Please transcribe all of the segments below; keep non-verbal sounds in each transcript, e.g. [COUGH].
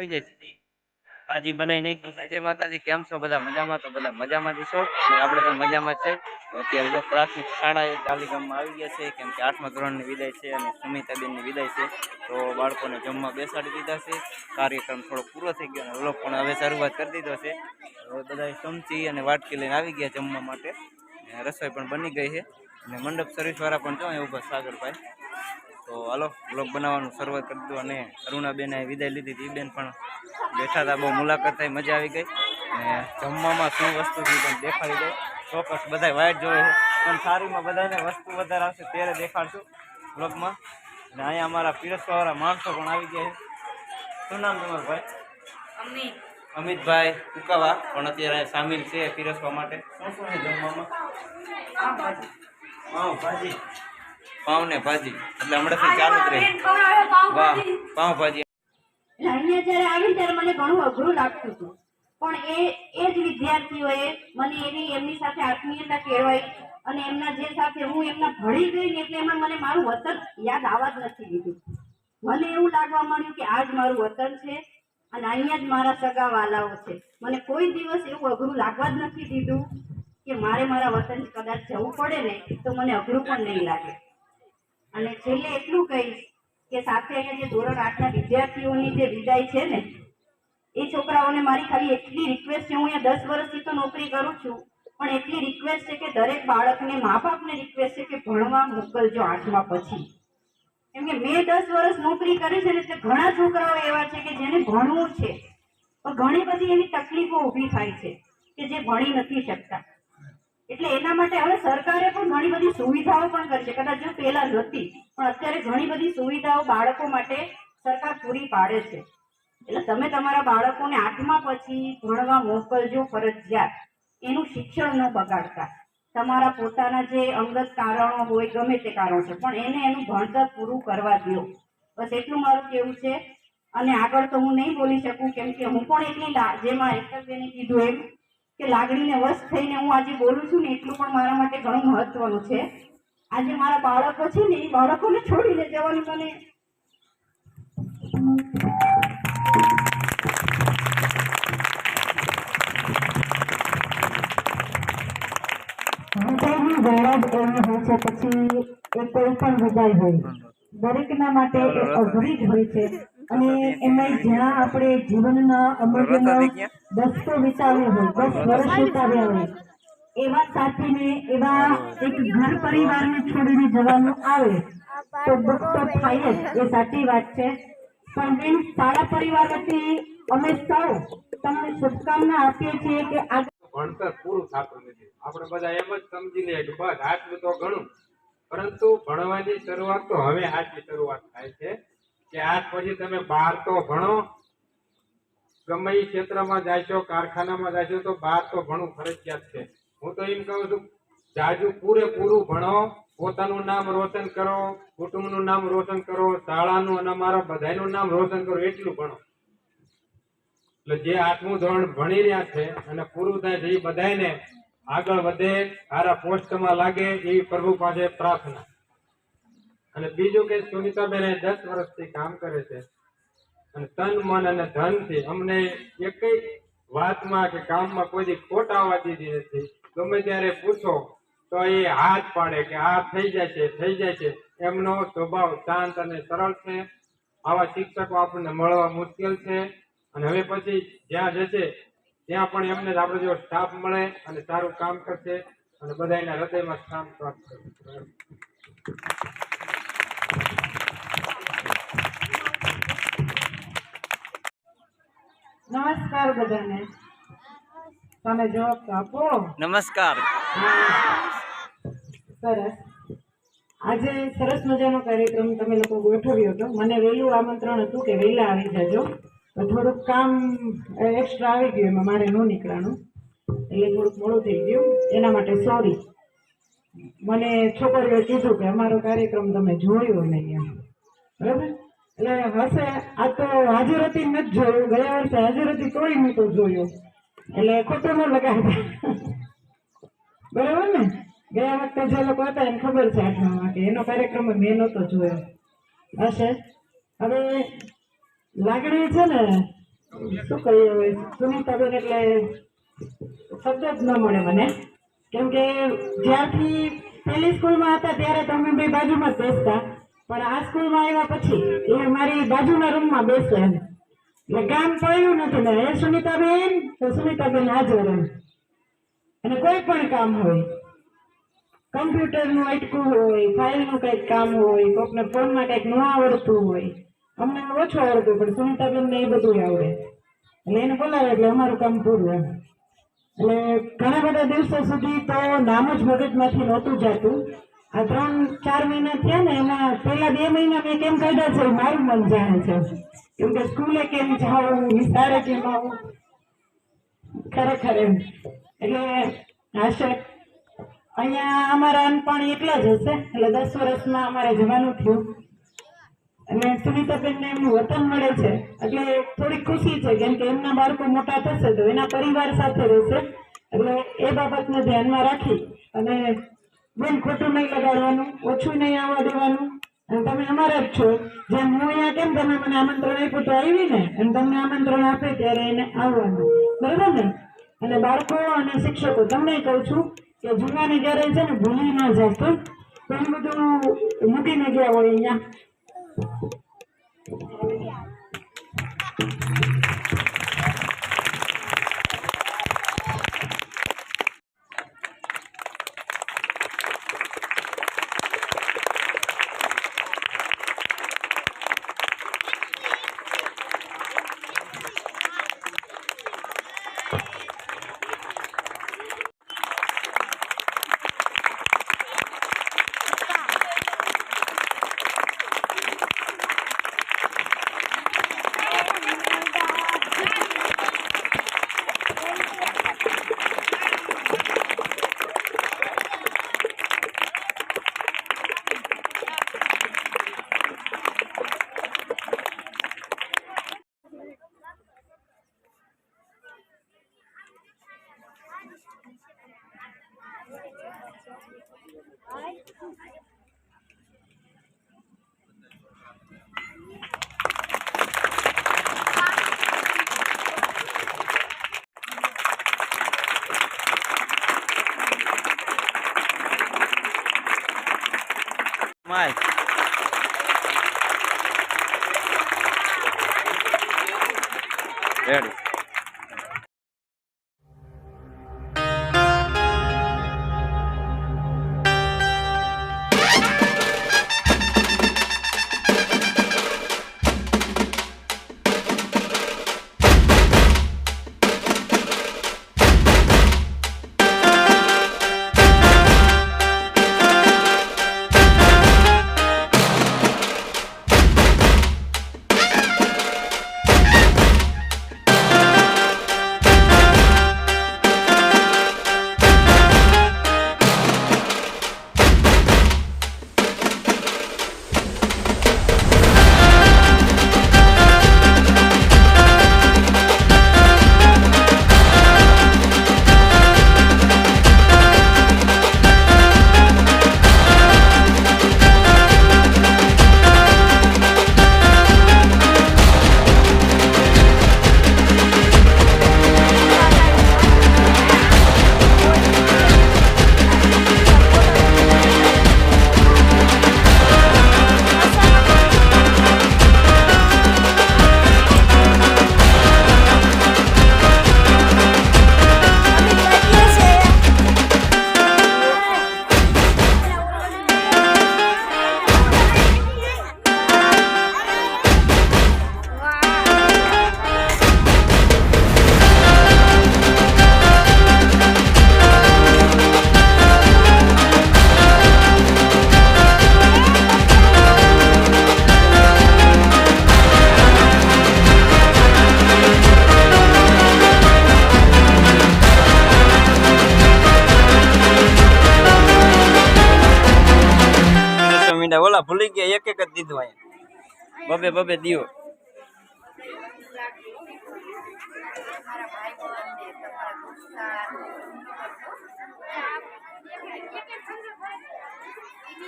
આવી જાય છે. નાખી જય માતાજી, કેમ છો? બધા મજામાં? તો બધા મજામાં જ છો? આપણે તો મજામાં છે. અત્યારે જો પ્રાથમિક શાળાએ ચાલીગામમાં આવી ગયા છે, કેમ કે આઠમા ધોરણની વિદાય છે અને સુમિતાબેનની વિદાય છે. તો બાળકોને જમવા બેસાડી દીધા છે. કાર્યક્રમ થોડો પૂરો થઈ ગયો અને વ્લોગ પણ હવે શરૂઆત કરી દીધો છે. બધા ચમચી અને વાટકી લઈને આવી ગયા જમવા માટે. રસોઈ પણ બની ગઈ છે. અને મંડપ સર્વિસવાળા પણ જો અહીંયા ઊભા સાગરભાઈ. તો હાલો બ્લોગ બનાવવાનું શરૂઆત કરી દીધું અને અરુણાબેને વિદાય લીધી હતી. બેન પણ બેઠા હતા બહુ મુલાકાત થઈ મજા આવી ગઈ. અને જમવામાં શું વસ્તુ છે પણ દેખાડી ગઈ ચોક્કસ બધા વાઇટ જોવે છે. પણ સારીમાં બધાને વસ્તુ વધારે આવશે ત્યારે દેખાડશું બ્લોગમાં અને અહીંયા અમારા પીરસવાવાળા માણસો પણ આવી ગયા છે. શું નામ તમારું ભાઈ? અમિતભાઈ કુકાવા પણ અત્યારે સામેલ છે પીરસવા માટે. શું શું છે જમવામાં? ભાજી. પાઉં ને ભાજી. એટલે હમણાંથી ચાલુ જ રહે. વાહ પાઉં ભાજી. અહીંયા જ્યારે આવી ત્યારે મને ઘણું અઘરું લાગતું હતું. પણ એ એ જ વિદ્યાર્થીઓએ મને એની એમની સાથે આત્મીયતા કહેવાય અને એમના જે સાથે હું એમના ભળી ગઈ ને એટલે એમાં મને મારું વતન યાદ આવવા જ નથી દીધું. મને એવું લાગવા માંડ્યું કે આ જ મારું વતન છે અને અહીંયા જ મારા સગા વાલાઓ છે. મને કોઈ દિવસ એવું અઘરું લાગવા જ નથી દીધું કે મારે મારા વતન કદાચ જવું પડે ને તો મને અઘરું પણ નહીં લાગે. અને છેલ્લે એટલું કહીશ કે સાથે અહીંયા જે ધોરણ આઠના વિદ્યાર્થીઓની જે વિદાય છે ને, એ છોકરાઓને મારી ખાલી એટલી રિક્વેસ્ટ છે, હું અહીંયા દસ વર્ષથી તો નોકરી કરું છું, પણ એટલી રિક્વેસ્ટ છે કે દરેક બાળકને મા બાપને રિક્વેસ્ટ છે કે ભણવા મોકલજો આઠમા પછી. કેમ કે મેં દસ વર્ષ નોકરી કરી છે ને, એટલે ઘણા છોકરાઓ એવા છે કે જેને ભણવું છે. પણ ઘણી બધી એવી તકલીફો ઊભી થાય છે કે જે ભણી નથી શકતા. એટલે એના માટે હવે સરકારે પણ ઘણી બધી સુવિધાઓ પણ કરી છે. કદાચ જો પહેલા નહોતી, પણ અત્યારે ઘણી બધી સુવિધાઓ બાળકો માટે સરકાર પૂરી પાડે છે. એટલે તમે તમારા બાળકોને આઠમા પછી ભણવા મોકલજો ફરજિયાત. એનું શિક્ષણ ન બગાડતા. તમારા પોતાના જે અંગત કારણો હોય, ગમે તે કારણો છે, પણ એને એનું ભણતર પૂરું કરવા દો બસ એટલું મારું કેવું છે. અને આગળ તો હું નહીં બોલી શકું, કેમ કે હું પણ એટલી જેમાં એને કીધું એમ કે લાગણીને વશ થઈને હું આજે બોલું છું ને એટલું પણ મારા માટે ઘણું મહત્વનું છે. આજે મારા બાળકો છે ને એ બાળકોને છોડીને જવાનું મને. વિદાયની વેળા એવી હોય છે પછી એ કોઈ પણ વિદાય હોય. દરેકના માટે એ અઘરી જ હોય છે. અને એમાં જ્યાં આપણે જીવનના અમૂલ્યનો દસકો વિતાવ્યો હોય દસ વર્ષ વિતાવ્યા હોય. એવા સાથીને એવા એક ઘર પરિવારને છોડીને જવાનું આવે તો દુઃખ તો થાય જ. એ સાચી વાત છે. પણ બેન શાળા પરિવાર વતી અમે સૌ તમને શુભકામના આપીએ છીએ કે આ ભણતર પૂરું થતું નથી. આપણે બધા એમ જ સમજી લઈએ કે બસ આટલું તો ઘણું. પરંતુ ભણવાની શરૂઆત તો હવે આજની શરૂઆત થાય છે કે આજ પછી તમે બહાર તો ભણો ગમે એ ક્ષેત્રમાં જાશો કારખાનામાં જાશો તો બહાર તો ભણવું ફરજિયાત છે. હું તો એમ કહું છું, જાજુ પૂરેપૂરું ભણો, પોતાનું નામ રોશન કરો, કુટુંબનું નામ રોશન કરો, શાળાનું અને અમારા બધાનું નામ રોશન કરો, એટલું ભણો. એટલે જે આઠમું ધોરણ ભણી રહ્યા છે અને પૂરું થાય છે, એ બધાને આગળ વધે, સારા પોસ્ટમાં લાગે, એવી પ્રભુ પાસે પ્રાર્થના. અને બીજું કે સુનિતાબેન દસ વર્ષથી કામ કરે છે. અને તન, મન અને ધનથી અમને એકય વાતમાં કે કામમાં કોઈ ખોટ આવવા દીધી નથી. ગમે ત્યારે પૂછો, તો એ હાથ પાડે કે આ થઈ જાય છે, થઈ જાય છે. એમનો સ્વભાવ શાંત અને સરળ છે. આવા શિક્ષકો આપણને મળવા મુશ્કેલ છે. અને હવે પછી જ્યાં જશે, ત્યાં પણ એમને આપણે જો સ્ટાફ મળે અને સારું કામ કરશે અને બધા એના હૃદયમાં સ્થાન પ્રાપ્ત કરશે નમસ્કાર બધાને. તમે જવાબ તો આપો નમસ્કાર. સરસ. આજે સરસ મજાનો કાર્યક્રમ તમે લોકો ગોઠવ્યો હતો. મને વહેલું આમંત્રણ હતું કે વહેલા આવી જજો. તો થોડુંક કામ એક્સ્ટ્રા આવી ગયું એમાં. મારે ન નીકળવાનું એટલે થોડુંક મોડું થઈ ગયું. એના માટે સોરી મને છોકરીઓએ કીધું કે અમારો કાર્યક્રમ તમે જોયો નહીં એમ. બરાબર? એટલે હશે. આ તો હાજર હતી નથી જોયું. ગયા વર્ષે હાજર હતી તોય મેં તો જોયો. એટલે ખોટું ન લગાડતા. બરાબર ને? ગયા વખતે જે લોકો હતા એને ખબર છે આટલા માટે. એનો કાર્યક્રમ મેં નહોતો જોયો. હશે હવે લાગણી છે ને? શું કહીએ હવે? સુનીતાબેન એટલે શબ્દ જ ન મળે મને. કેમ કે જ્યારથી પહેલી સ્કૂલમાં હતા ત્યારે તો અમે બે બાજુમાં જ બેસતા. પણ આ સ્કૂલમાં આવ્યા પછી એ મારી બાજુના રૂમમાં બેસે એમ. એટલે ગામ પડ્યું નથી ને. એ સુનિતાબેન તો સુનિતાબેન હાજર એમ અને કોઈ પણ કામ હોય, કમ્પ્યુટરનું અટકું હોય, ફાઇલનું કંઈક કામ હોય, કોકને ફોનમાં કંઈક ન આવડતું હોય, અમને ઓછું આવડતું, પણ સુનીતાબેનને એ બધું આવડે. એટલે એને બોલાવે એટલે અમારું કામ પૂરું એમ. એટલે ઘણા બધા દિવસો સુધી તો નામ જ મગજમાંથી નહોતું જતું. આ ત્રણ, ચાર મહિના થયા ને, એમાં પહેલા બે મહિના મેં કેમ કાઢ્યા છે, મારું મન જાણે છે. કેમ કે સ્કૂલે કેમ જાઉં, વિસ્તારે કેમ આવું? ખરેખર એમ. એટલે હશે અહીંયા અમારા અનપણ એટલા જ હશે. એટલે દસ વર્ષમાં અમારે જવાનું થયું. અને સુનીતાબેનને એમનું વતન મળે છે. એટલે થોડી ખુશી છે, કેમ કે એમના બાળકો મોટા થશે તો એના પરિવાર સાથે રહેશે. એટલે એ બાબતને ધ્યાનમાં રાખી અને બેન ખોટું નહીં લગાડવાનું, ઓછું નહીં આવવા દેવાનું. અને તમે અમારા જ છો. જેમ હું અહીંયા કેમ તમે મને આમંત્રણ આપ્યું તો આવી ને? અને તમને આમંત્રણ આપે ત્યારે એને આવવાનું. બરાબર ને? અને બાળકો અને શિક્ષકો, તમને કહું છું કે જૂનાને જ્યારે છે ને ભૂલી ના તો ઘણું બધું મૂકીને ગયા હોય અહીંયા. Velho. ઓલા ભૂલી ગયા એક એક જ દીધું અહીંયા. બબે બબે દીવો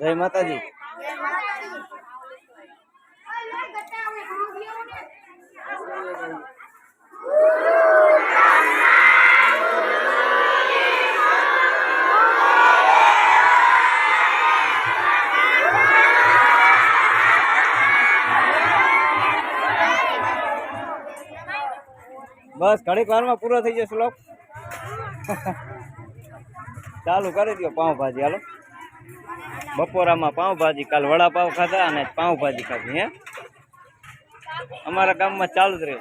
જય માતાજી. બસ ઘડીક વારમાં પૂરો થઈ જશે, લોક. ચાલુ કરી દો પાઉંભાજી, હાલો. બપોરામાં પાઉંભાજી, કાલ વડાપાવ ખાધા અને પાઉંભાજી ખાધી, હે? અમારા ગામમાં ચાલુ જ રહે.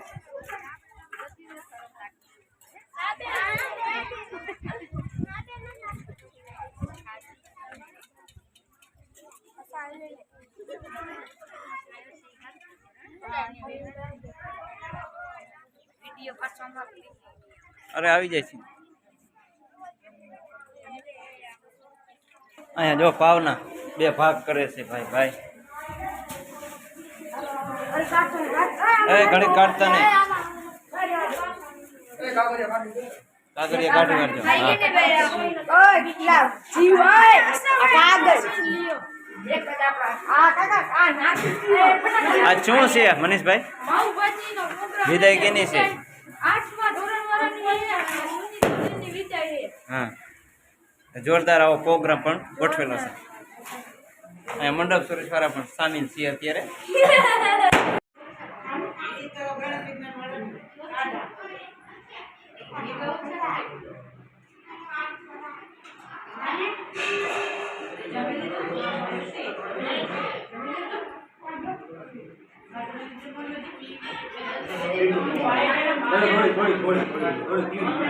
અરે આવી જાય છે અહીંયા જો પાવના બે ભાગ કરે છે ભાઈ ભાઈ એ ઘડી કાઢતા નહીં કાગળિયા કાઢી કાઢજો આ શું છે મનીષભાઈ વિદાય કેની છે હા. જોરદાર આવો પ્રોગ્રામ પણ ગોઠવેલો છે. મંડપ સુરેશ વાળા પણ સામેલ છીએ અત્યારે. [LAUGHS] 我说